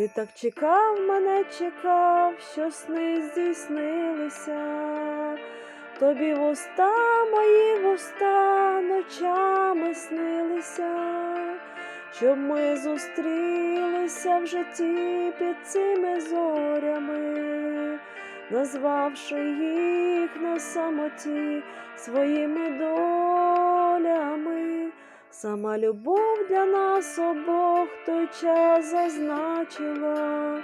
Ти так чекав, мене чекав, що сни здійснилися. Тобі вуста мої вуста ночами снилися, щоб ми зустрілися в житті під цими зорями, назвавши їх на самоті своїми долями. Сама любов для нас обох той час зазначила.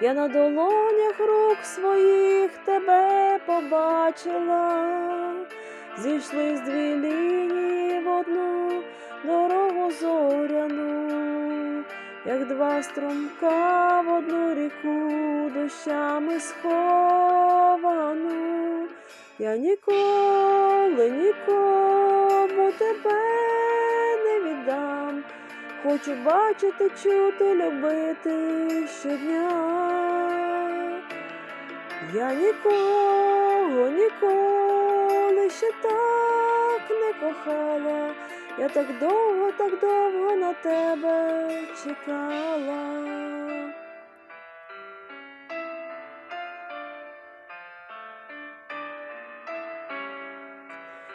Я на долонях рук своїх тебе побачила, зійшли з дві лінії в одну дорогу зоряну, як два струмка в одну ріку дощами сховану. Я ніколи нікому Хочу бачити, чути, любити щодня. Я нікого, ніколи ще так не кохала. Я так довго, так довго на тебе чекала.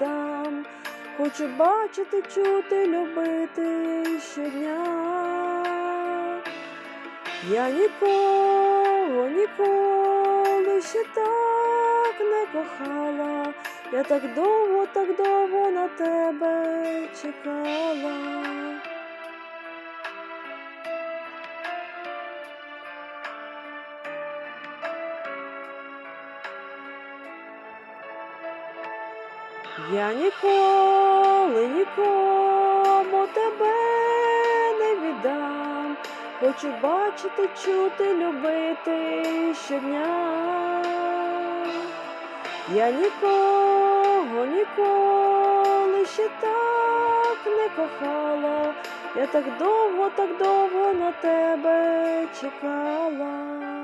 віддам. Хочу бачити, чути, любити щодня. Я нікого, ніколи ще так не кохала. Я так довго, так довго на тебе чекала. Я ніколи нікому тебе не віддам. Хочу бачити, чути, любити щодня. Я нікого, ніколи ще так не кохала. Я так довго, так довго на тебе чекала.